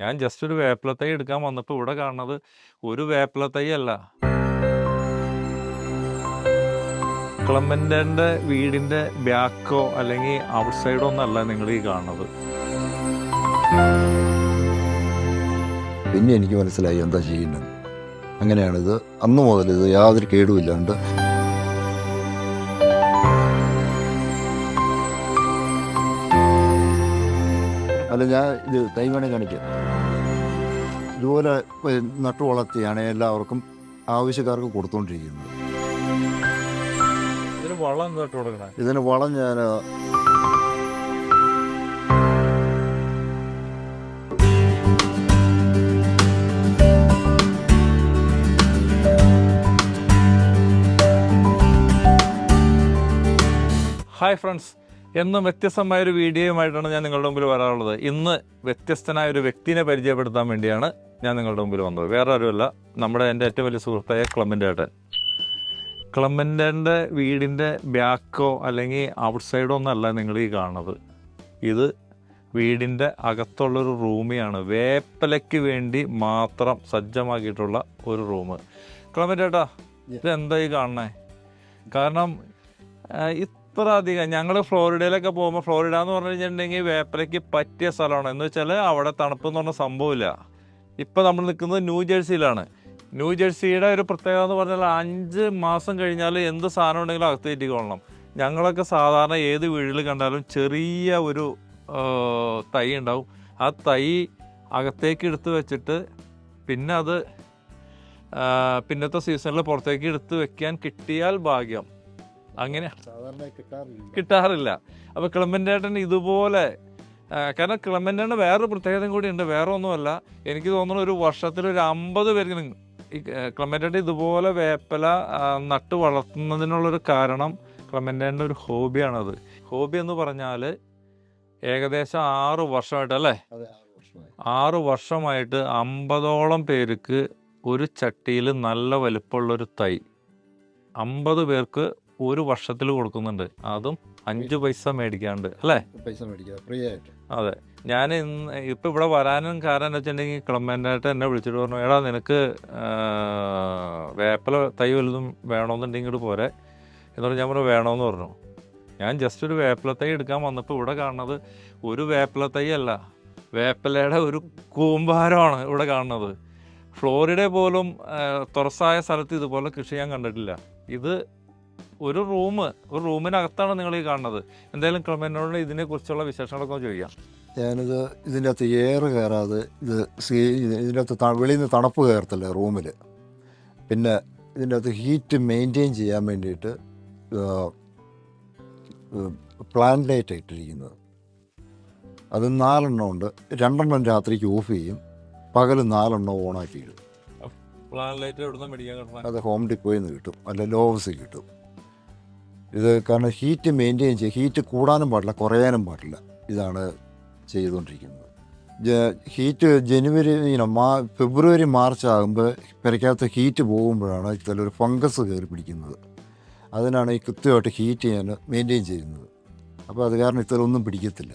ഞാൻ ജസ്റ്റ് ഒരു വേപ്പിലത്തൈ എടുക്കാൻ വന്നപ്പോൾ ഇവിടെ കാണുന്നത് ഒരു വേപ്പിലത്തൈ അല്ല ക്ലമന്റന്റെ വീടിന്റെ ബാക്കോ അല്ലെങ്കിൽ ഔട്ട് സൈഡോ ഒന്നല്ല നിങ്ങൾ ഈ കാണുന്നത്. പിന്നെ എനിക്ക് മനസ്സിലായി എന്താ ചെയ്യുന്നത്. അങ്ങനെയാണിത്. അന്ന് മുതൽ ഇത് യാതൊരു കേടുമില്ലാണ്ട് അല്ല ഞാൻ ഇത് തൈവണി കാണിക്കുക കാണിക്കാം. ഇതുപോലെ നട്ടു വളർത്തിയാണ് എല്ലാവർക്കും ആവശ്യക്കാർക്ക് കൊടുത്തുകൊണ്ടിരിക്കുന്നത് ഇതിന് വളം കൊടുക്കണേ? ഇതിന് വളം ഞാൻ ഹായ് ഫ്രണ്ട്സ് എന്നും വ്യത്യസ്തമായ ഒരു വീഡിയോയുമായിട്ടാണ് ഞാൻ നിങ്ങളുടെ മുമ്പിൽ വരാറുള്ളത്. ഇന്ന് വ്യത്യസ്തനായ ഒരു വ്യക്തിനെ പരിചയപ്പെടുത്താൻ വേണ്ടിയാണ് ഞാൻ നിങ്ങളുടെ മുമ്പിൽ വന്നത്. വേറെ ആരുമല്ല നമ്മുടെ എന്റെ ഏറ്റവും വലിയ സുഹൃത്തായ ക്ലമ്മിന്റെ ഏട്ടൻ. വീടിന്റെ ബാക്കോ അല്ലെങ്കിൽ ഔട്ട് സൈഡോ ഒന്നല്ല നിങ്ങൾ ഈ കാണുന്നത്. ഇത് വീടിന്റെ അകത്തുള്ളൊരു റൂമിയാണ്. വേപ്പലയ്ക്ക് വേണ്ടി മാത്രം സജ്ജമാക്കിയിട്ടുള്ള ഒരു റൂം. ക്ലമ്മിന്റെ ഏട്ടാ ഇത് എന്താ ഈ കാണണേ കാരണം ആ, ഇത്ര അധികം ഞങ്ങൾ ഫ്ലോറിഡയിലൊക്കെ പോകുമ്പോൾ ഫ്ലോറിഡ എന്ന് പറഞ്ഞു കഴിഞ്ഞിട്ടുണ്ടെങ്കിൽ വേപ്പരയ്ക്ക് പറ്റിയ സ്ഥലമാണ്. എന്ന് വെച്ചാൽ അവിടെ തണുപ്പ് എന്ന് പറഞ്ഞ സംഭവമില്ല. ഇപ്പം നമ്മൾ നിൽക്കുന്നത് ന്യൂ ജേഴ്സിയിലാണ്. ന്യൂ ജേഴ്സിയുടെ ഒരു പ്രത്യേകത എന്ന് പറഞ്ഞാൽ അഞ്ച് മാസം കഴിഞ്ഞാൽ എന്ത് സാധനം ഉണ്ടെങ്കിലും അകത്ത് കയറ്റിക്കൊള്ളണം ഞങ്ങളൊക്കെ സാധാരണ ഏത് വീട്ടിൽ കണ്ടാലും ചെറിയ ഒരു തൈ ഉണ്ടാവും. ആ തൈ അകത്തേക്ക് എടുത്ത് വെച്ചിട്ട് പിന്നെ അത് പിന്നത്തെ സീസണിൽ പുറത്തേക്ക് എടുത്ത് വെക്കാൻ കിട്ടിയാൽ ഭാഗ്യം. അങ്ങനെ കിട്ടാറില്ല. അപ്പോൾ ക്ലമന്റേട്ടൻ ഇതുപോലെ കാരണം ക്ലമന്റേട്ടന് വേറൊരു പ്രത്യേകതയും കൂടി ഉണ്ട് വേറെ ഒന്നുമല്ല എനിക്ക് തോന്നുന്നു ഒരു വർഷത്തിൽ ഒരു അമ്പത് പേർക്ക് ഈ ക്ലമന്റേട്ടൻ ഇതുപോലെ വേപ്പല നട്ട് വളർത്തുന്നതിനുള്ളൊരു കാരണം ക്ലമന്റേന്റെ ഒരു ഹോബിയാണത്. ഹോബി എന്ന് പറഞ്ഞാൽ ഏകദേശം ആറ് വർഷമായിട്ട് അല്ലേ? ആറ് വർഷമായിട്ട് അമ്പതോളം പേർക്ക് ഒരു ചട്ടിയിൽ നല്ല വലിപ്പമുള്ളൊരു തൈ അമ്പത് പേർക്ക് ഒരു വർഷത്തിൽ കൊടുക്കുന്നുണ്ട്. അതും അഞ്ച് പൈസ മേടിക്കാണ്ട് അല്ലേ? പൈസ മേടിക്കുക ഫ്രീ ആയിട്ട്. അതെ. ഞാൻ ഇന്ന് ഇപ്പം ഇവിടെ വരാനും കാരണം എന്താ വെച്ചിട്ടുണ്ടെങ്കിൽ ക്ലമ്മന്റായിട്ട് എന്നെ വിളിച്ചിട്ട് പറഞ്ഞു എടാ നിനക്ക് വേപ്പല തൈ വലുതും വേണമെന്നുണ്ടെങ്കിൽ പോരെ. എന്ന് പറഞ്ഞു ഞാൻ പറഞ്ഞു വേണമെന്ന് പറഞ്ഞു. ഞാൻ ജസ്റ്റ് ഒരു വേപ്പില തൈ എടുക്കാൻ വന്നപ്പോൾ ഇവിടെ കാണുന്നത് ഒരു വേപ്പില തൈ അല്ല വേപ്പിലയുടെ ഒരു കൂമ്പാരമാണ് ഇവിടെ കാണുന്നത്. ഫ്ലോറിഡ പോലും തുറസായ സ്ഥലത്ത് ഇതുപോലെ കൃഷി ഞാൻ കണ്ടിട്ടില്ല. ഇത് ഒരു റൂം ഒരു റൂമിനകത്താണ് നിങ്ങൾ ഈ കാണുന്നത്. എന്തായാലും ക്ലമനോട് ഇതിനെക്കുറിച്ചുള്ള വിശേഷങ്ങളൊക്കെ ചോദിക്കാം. ഞാനിത് ഇതിന്റെ അകത്ത് എയർ കയറാതെ ഇത് സീ ഇതിന്റെ അകത്ത് വെളിയിൽ നിന്ന് തണുപ്പ് കയറത്തില്ല റൂമിൽ പിന്നെ ഇതിന്റെ അകത്ത് ഹീറ്റ് മെയിന്റെയിൻ ചെയ്യാൻ വേണ്ടിയിട്ട് പ്ലാൻ ലൈറ്റ് ഇട്ടിരിക്കുന്നത്. അത് നാലെണ്ണം ഉണ്ട്. രണ്ടെണ്ണം രാത്രിക്ക് ഓഫ് ചെയ്യും. പകൽ നാലെണ്ണം ഓണാക്കി ഇടും. അത് ഹോം ഡിപ്പോയിൽ നിന്ന് കിട്ടും. അല്ല ഓഫീസിൽ കിട്ടും. ഇത് കാരണം ഹീറ്റ് മെയിന്റെയിൻ ചെയ്യുക ഹീറ്റ് കൂടാനും പാടില്ല കുറയാനും പാടില്ല. ഇതാണ് ചെയ്തുകൊണ്ടിരിക്കുന്നത്. ഹീറ്റ് ജനുവരി ഇനം മാ ഫെബ്രുവരി മാർച്ച് ആകുമ്പോൾ പെരയ്ക്കകത്ത് ഹീറ്റ് പോകുമ്പോഴാണ് ഇതിലൊരു ഫംഗസ് കയറി പിടിക്കുന്നത്. അതിനാണ് ഈ കൃത്യമായിട്ട് ഹീറ്റ് ഞാൻ മെയിന്റെയിൻ ചെയ്യുന്നത്. അപ്പോൾ അത് കാരണം ഇതിലൊന്നും പിടിക്കത്തില്ല.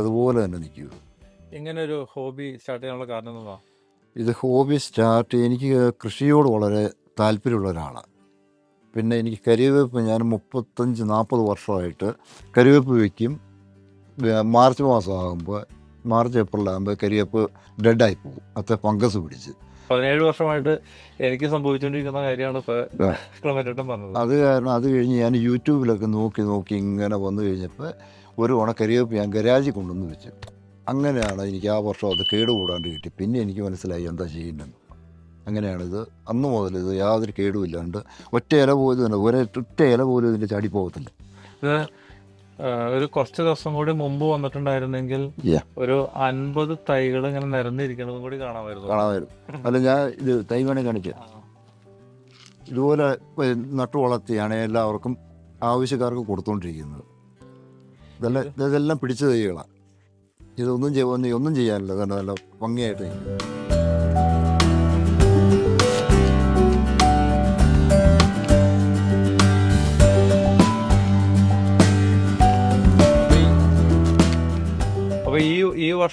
അതുപോലെ തന്നെ നിൽക്കുക ഇങ്ങനെ ഒരു ഹോബി സ്റ്റാർട്ട് ചെയ്യാനുള്ള കാരണം എന്താ ഇത് ഹോബി സ്റ്റാർട്ട് എനിക്ക് കൃഷിയോട് വളരെ താല്പര്യമുള്ള ഒരാളാണ്. പിന്നെ എനിക്ക് കരിവേപ്പ് ഞാൻ മുപ്പത്തഞ്ച് നാൽപ്പത് വർഷമായിട്ട് കരിവേപ്പ് വയ്ക്കും. മാർച്ച് മാസം ആകുമ്പോൾ മാർച്ച് ഏപ്രിൽ ആകുമ്പോൾ കരിവേപ്പ് ഡെഡായി പോകും. അത്ര ഫംഗസ് പിടിച്ച്. പതിനേഴ് വർഷമായിട്ട് എനിക്ക് സംഭവിച്ചുകൊണ്ടിരിക്കുന്ന കാര്യമാണ്. ക്ലമറ്റേട്ടൻ പറഞ്ഞത് അത് കാരണം അത് കഴിഞ്ഞ് ഞാൻ യൂട്യൂബിലൊക്കെ നോക്കി നോക്കി ഇങ്ങനെ വന്നു കഴിഞ്ഞപ്പോൾ ഒരു ഉണ കരിവേപ്പ് ഞാൻ ഗരാജി കൊണ്ടുവന്ന് വെച്ചു. അങ്ങനെയാണ് എനിക്ക് ആ വർഷം അത് കേടുകൂടാണ്ട് കിട്ടി. പിന്നെ എനിക്ക് മനസ്സിലായി എന്താ ചെയ്യുന്നത് അങ്ങനെയാണിത്. അന്ന് മുതൽ ഇത് യാതൊരു കേടുമില്ലാണ്ട് ഒറ്റ ഇല പോലും തന്നെ ഒരേ ഒറ്റ ഇല പോലും ഇതിന്റെ ചാടി പോകത്തില്ല. ഇത് ഒരു കുറച്ച് ദിവസം കൂടി മുമ്പ് വന്നിട്ടുണ്ടായിരുന്നെങ്കിൽ ഒരു അൻപത് തൈകൾ ഇങ്ങനെ നിരന്നിരിക്കുന്നതും കൂടി കാണാമായിരുന്നു. കാണാമായിരുന്നു. അല്ല ഞാൻ ഇത് തൈ വേണേ കാണിക്കാം. ഇതുപോലെ നട്ടു വളർത്തിയാണ് എല്ലാവർക്കും ആവശ്യക്കാർക്ക് കൊടുത്തുകൊണ്ടിരിക്കുന്നത് ഇതെല്ലാം ഇതെല്ലാം പിടിച്ച തൈകളാണ് ഇതൊന്നും ഒന്നും ചെയ്യാനില്ല. തന്നെ നല്ല ഭംഗിയായിട്ട്.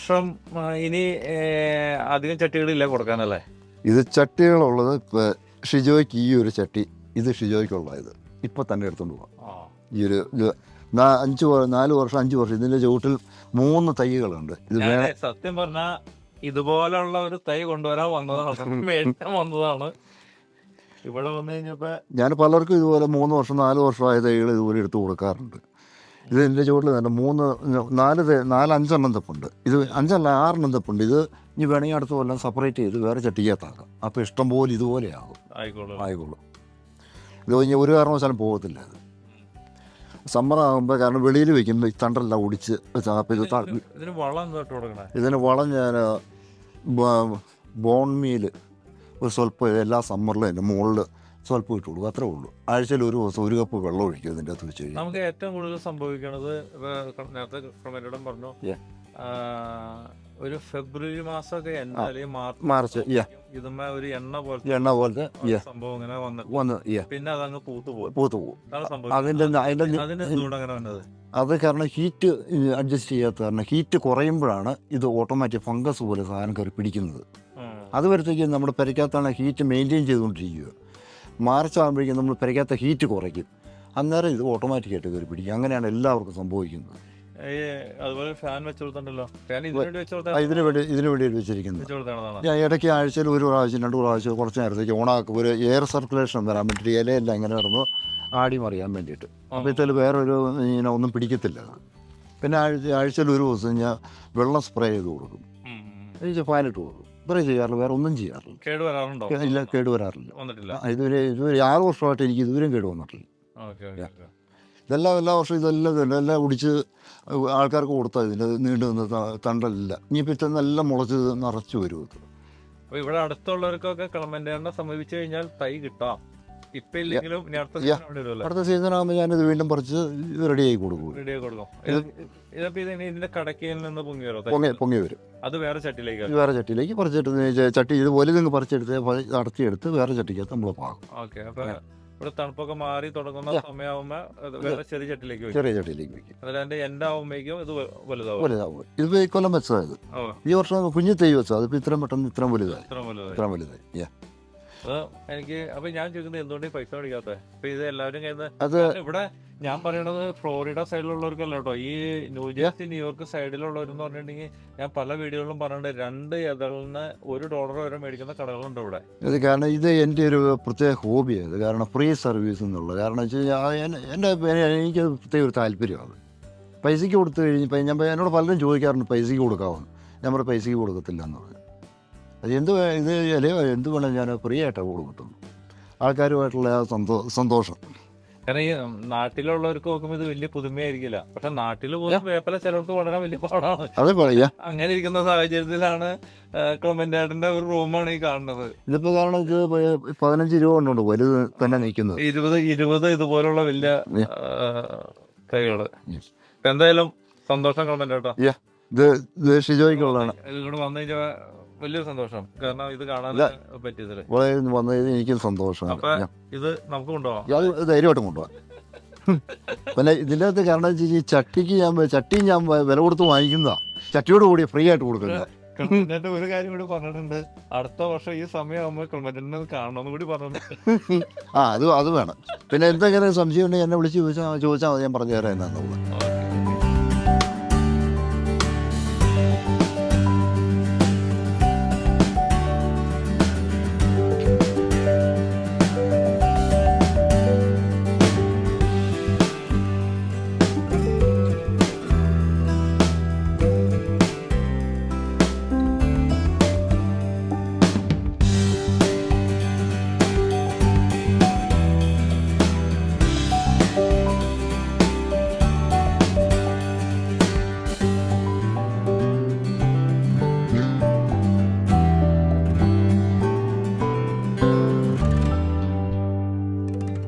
വർഷം ഇനി അധികം ചട്ടികളില്ല കൊടുക്കാനല്ലേ? ഇത് ചട്ടികളുള്ളത് ഇപ്പൊ ഷിജോയ്ക്ക് ഈ ഒരു ചട്ടി ഇത് ഷിജോയ്ക്കുള്ള ഇത് ഇപ്പൊ തന്നെ എടുത്തോണ്ട് പോകാം ഈ ഒരു അഞ്ച് നാല് വർഷം അഞ്ച് വർഷം ഇതിന്റെ ചുവട്ടിൽ മൂന്ന് തൈകളുണ്ട്. ഇത് സത്യം പറഞ്ഞ ഇതുപോലുള്ള ഒരു തൈ കൊണ്ടുവരാൻ വന്നതാണ്. മേടിക്കാൻ വന്നതാണ്. ഇവിടെ വന്നു കഴിഞ്ഞപ്പോ ഞാൻ പലർക്കും ഇതുപോലെ മൂന്ന് വർഷം നാല് വർഷമായ തൈകൾ ഇതുപോലെ എടുത്തു കൊടുക്കാറുണ്ട്. ഇത് എന്റെ ചുവട്ടിൽ തന്നെ മൂന്ന് നാല് നാല് അഞ്ചെണ്ണം തപ്പുണ്ട്. ഇത് അഞ്ചല്ല ആറെണ്ണം തപ്പുണ്ട്. ഇത് ഇനി വേണമെങ്കിൽ അടുത്ത കൊല്ലം സെപ്പറേറ്റ് ചെയ്ത് വേറെ ചട്ടിക്കകത്താക്കാം. അപ്പോൾ ഇഷ്ടം പോലെ ഇതുപോലെ ആകും ആയിക്കോളൂ. ആയിക്കോളും. ഇത് ഇനി ഒരു കാരണവശാലും പോകത്തില്ല അത് സമ്മറാകുമ്പോൾ കാരണം വെളിയിൽ വെക്കുമ്പോൾ ഈ തണ്ടെല്ലാം ഒടിച്ച് ഇതിന് വളം ഞാൻ ബോൺ മീൽ ഒരു സ്വല്പം എല്ലാ സമ്മറിലും എന്റെ മുകളിൽ സ്വല്പം ഇട്ട് കൊടുക്കും. അത്രേ ഉള്ളൂ. ആഴ്ചയിൽ ഒരു ദിവസം ഒരു കപ്പ് വെള്ളം ഒഴിക്കും ഇതിന്റെ അകത്ത് വെച്ച് കഴിഞ്ഞാൽ. നമുക്ക് ഏറ്റവും കൂടുതൽ സംഭവിക്കണത് ഇപ്പൊ നേരത്തെ ക്രമരോടും പറഞ്ഞു ഒരു ഫെബ്രുവരി മാസമൊക്കെ എണ്ണ അല്ലെങ്കിൽ മാർച്ച് ഇതുമ്മ ഒരു എണ്ണ പോലത്തെ എണ്ണ പോലത്തെ സംഭവം ഇങ്ങനെ വന്ന് പിന്നെ അതങ്ങ് പൂത്തു പോകും പൂത്ത് അങ്ങനെ വന്നത്? അത് കാരണം ഹീറ്റ് അഡ്ജസ്റ്റ് ചെയ്യാത്ത കാരണം ഹീറ്റ് കുറയുമ്പോഴാണ് ഇത് ഓട്ടോമാറ്റിക് ഫംഗസ് പോലെ സാധനം കയറി പിടിക്കുന്നത്. ഉം. അത് വരത്തേക്കും നമ്മുടെ പെരയ്ക്കകത്താണ് ഹീറ്റ് മെയിന്റെയിൻ ചെയ്തുകൊണ്ടിരിക്കുക. മാർച്ച് ആകുമ്പോഴേക്കും നമ്മൾ പെരയ്ക്കകത്ത് ഹീറ്റ് കുറയ്ക്കും. അന്നേരം ഇത് ഓട്ടോമാറ്റിക്കായിട്ട് കയറി പിടിക്കും. അങ്ങനെയാണ് എല്ലാവർക്കും സംഭവിക്കുന്നത്. അതുപോലെ ഫാൻ ഇതിനു വേണ്ടി ഇതിന് വേണ്ടി വെച്ചിരിക്കുന്നത്. ഞാൻ ഇടയ്ക്ക് ആഴ്ചയിൽ ഒരു പ്രാവശ്യം രണ്ട് പ്രാവശ്യം കുറച്ച് നേരത്തേക്ക് ഓണാക്കും. ഒരു എയർ സർക്കുലേഷൻ വരാൻ വേണ്ടിയിട്ട് ഇലയെല്ലാം എങ്ങനെ നടന്നു ആടി മറിയാൻ വേണ്ടിയിട്ട്. അപ്പോൾ ഇതിൽ വേറൊരു ഇങ്ങനെ ഒന്നും പിടിക്കത്തില്ല. പിന്നെ ആഴ്ച ആഴ്ചയിൽ ഒരു ദിവസം ഞാൻ വെള്ളം സ്പ്രേ ചെയ്ത് കൊടുക്കും. ഫാനിട്ട് കൊടുക്കും. സ്പ്രേ ചെയ്യാറില്ല വേറെ ഒന്നും ചെയ്യാറില്ല. കേട് വരാറുണ്ടോ? ഇല്ല കേട് വരാറില്ല. വന്നിട്ടില്ല. ഇതുവരെ ഇതുവരെ ആറ് വർഷമായിട്ട് എനിക്ക് ഇതുവരെയും കേട് വന്നിട്ടില്ല. ഇതെല്ലാം എല്ലാ വർഷവും ഇതെല്ലാം ഇതെല്ലാം എല്ലാം കുടിച്ച് ആൾക്കാർക്ക് കൊടുത്താൽ ഇതിന്റെ നീണ്ടു നിന്ന് തണ്ടലില്ല. ഇനിയിപ്പോൾ ഇത്ര എല്ലാം മുളച്ച് നിറച്ച് വരും അപ്പോൾ ഇവിടെ അടുത്തുള്ളവർക്കൊക്കെ കളമന്റേറിനെ സമീപിച്ചു കഴിഞ്ഞാൽ തൈ കിട്ടാം. ഇപ്പൊ ഇല്ലെങ്കിലും ഇനി അടുത്ത. സീസൺ വരുമല്ലോ അടുത്ത സീസൺ ആകുമ്പോൾ ഞാനിത് വീണ്ടും പറിച്ച് റെഡിയായി കൊടുക്കും റെഡി ആയി കൊടുക്കും. ഇത് ഇതിപ്പോ ഇത് ഇതിന്റെ കടക്കയിൽ നിന്ന് പൊങ്ങി പൊങ്ങി പൊങ്ങി വരും. അത് വേറെ ചട്ടിയിലേക്ക് ഇത് വേറെ ചട്ടിയിലേക്ക് പറിച്ചെടുത്ത് ച- ചട്ടി ഇത് നിങ്ങൾ പറിച്ചെടുത്ത് പ- അടത്തിയെടുത്ത് വേറെ ചട്ടിക്കകത്ത് നമ്മൾ പാകും. ഓക്കെ അപ്പൊ ഇവിടെ തണുപ്പൊക്കെ മാറി തുടങ്ങുന്ന Yeah. സമയമാകുമ്പോ അത് വേറെ ചെറിയ ചട്ടിയിലേക്ക് വയ്ക്കും. ചെറിയ ചട്ടിയിലേക്ക് വെക്കും അതിൽ എന്റെ എൻഡ് ആവുമ്പോഴേക്കും ഇത് വ- വലുതാവും. വലുതാവും. ഇതിപ്പോൾ ഈ കൊല്ലം വെച്ചതായത് ഓ. ഈ വർഷം കുഞ്ഞു തൈ വെച്ചത്. അതിപ്പോൾ ഇത്രയും പെട്ടെന്ന് ഇത്രയും വലുതായി. ഇത്ര വലുതായി. ഇത്രയും വലുതായി. Yeah. എനിക്ക് അപ്പൊ ഞാൻ ചോദിക്കുന്നത് എന്തുകൊണ്ട് പൈസ മേടിക്കാത്ത അപ്പൊ ഇത് എല്ലാവരും അത് ഇവിടെ ഞാൻ പറയണത് ഫ്ലോറിഡ സൈഡിലുള്ളവർക്കല്ല കേട്ടോ. ഈ ന്യൂജേഴ്സി ന്യൂയോർക്ക് സൈഡിലുള്ളവരെന്ന് പറഞ്ഞിട്ടുണ്ടെങ്കിൽ ഞാൻ പല വീഡിയോകളിലും പറഞ്ഞിട്ടുണ്ട്. രണ്ട് എതളിന് ഒരു ഡോളർ വരെ മേടിക്കുന്ന കടകളുണ്ട് ഇവിടെ. ഇത് കാരണം ഇത് എന്റെ ഒരു പ്രത്യേക ഹോബിയാണ് കാരണം ഫ്രീ സർവീസ് എന്നുള്ളത്. കാരണം വെച്ച് കഴിഞ്ഞാൽ എന്റെ എനിക്ക് പ്രത്യേക ഒരു താല്പര്യമാണ് പൈസയ്ക്ക് കൊടുത്തു കഴിഞ്ഞപ്പോൾ ഞാൻ എന്നോട് പലരും ചോദിക്കാറുണ്ട് പൈസയ്ക്ക് കൊടുക്കാവുന്നു. ഞാൻ പറഞ്ഞ പൈസയ്ക്ക് കൊടുക്കത്തില്ല എന്ന് പറഞ്ഞു അത് എന്ത് ഇത് ഇലയോ എന്ത് വേണം ഞാൻ ഫ്രീ ആയിട്ടാണ് കിട്ടുന്നു ആൾക്കാരുമായിട്ടുള്ള ആ സന്തോ സന്തോഷം. കാരണം ഈ നാട്ടിലുള്ളവർക്ക് നോക്കുമ്പോൾ ഇത് വലിയ പുതുമയായിരിക്കില്ല. പക്ഷെ നാട്ടിൽ പോകുന്ന വേപ്പല ചിലർക്ക് വളരെ വലിയ പാടാണ്. അതേ പറയാ അങ്ങനെ ഇരിക്കുന്ന സാഹചര്യത്തിലാണ് ക്ലമന്റാടിന്റെ ഒരു റൂമാണ് ഈ കാണുന്നത്. ഇതിപ്പോ കാരണം ഇത് പതിനഞ്ച് രൂപ കൊണ്ടുണ്ട്. വലുത് തന്നെ നിൽക്കുന്നത്. ഇരുപത് ഇരുപത് ഇതുപോലുള്ള വലിയ കൈകൾ. തൈകൾ എന്തായാലും സന്തോഷം ക്ലമന്റാട്ടോ. ഇത് ഷിജോയ്ക്കുള്ളതാണ്. ഇതിലൂടെ വന്നു കഴിഞ്ഞാൽ വലിയൊരു സന്തോഷം. കാരണം ഇത് കാണാൻ. പറ്റിയതിൽ വന്നതിൽ എനിക്കും സന്തോഷമാണ്. അപ്പൊ ഇത് നമുക്ക് കൊണ്ടുപോകാം ധൈര്യമായിട്ട് കൊണ്ടുപോകാം പിന്നെ ഇതിന്റെ അകത്ത് കാരണം വെച്ച് ഈ ചട്ടിക്ക് ഞാൻ ചട്ടിയും ഞാൻ വില കൊടുത്ത് വാങ്ങിക്കുന്നതാ. ചട്ടിയോട് കൂടി ഫ്രീ ആയിട്ട് കൊടുക്കുന്നത്. എന്നിട്ട് ഒരു കാര്യം കൂടി പറഞ്ഞിട്ടുണ്ട്. അടുത്ത വർഷം ഈ സമയമാകുമ്പോൾ ക്ലമന്റിനെ കാണണമെന്ന് കൂടി പറഞ്ഞു ആ അത് അത് വേണം. പിന്നെ എന്തെങ്കിലും സംശയം ഉണ്ടെങ്കിൽ എന്നെ വിളിച്ച് ചോദിച്ചാൽ ചോദിച്ചാൽ മതി ഞാൻ പറഞ്ഞു തരാം എന്നാണ്